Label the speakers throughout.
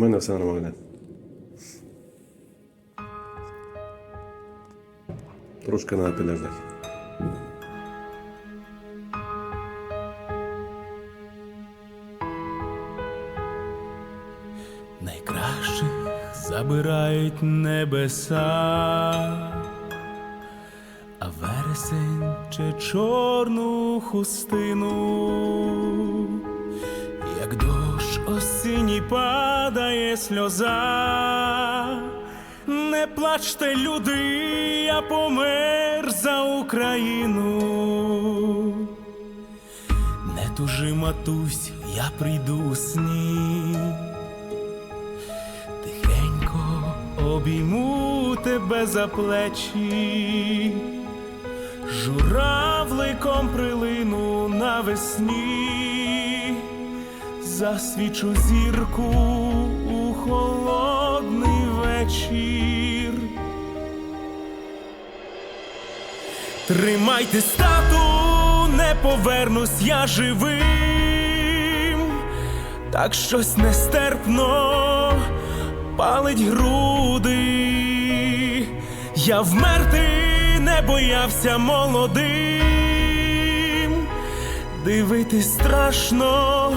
Speaker 1: У мене все нормально. Трошки треба підождати.
Speaker 2: Найкращих забирають небеса, а вересень чи чорну хустину, падає сльоза. Не плачте, люди, я помер за Україну. Не тужи, матусь, я прийду у сні. Тихенько обійму тебе за плечі, журавликом прилину навесні, засвічу зірку у холодний вечір. Тримайте стату, не повернусь я живим, так щось нестерпно палить груди. Я вмерти не боявся молодим, дивитись страшно,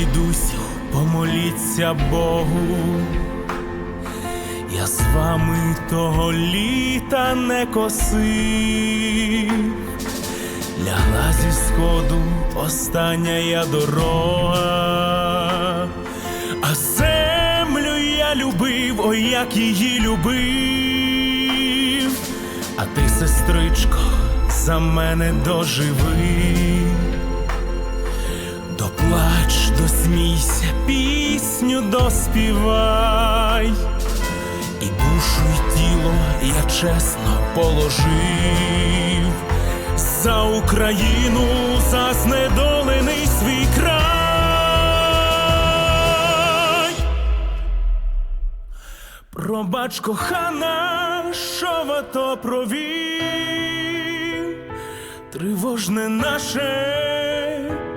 Speaker 2: дідусю, помоліться Богу. Я з вами того літа не косив, лягла зі сходу остання я дорога, а землю я любив, ой, як її любив, а ти, сестричко, за мене доживи. Досмійся, пісню доспівай, і душу, й тіло я чесно положив. За Україну, за знедолений свій край. Пробач, кохана, що в ато провів, тривожне наше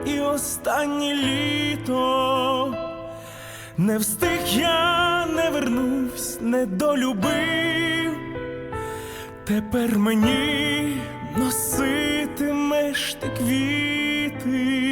Speaker 2: і останнє літо. Не встиг я, не вернусь, не долюбив. Тепер мені носитимеш ти квіт.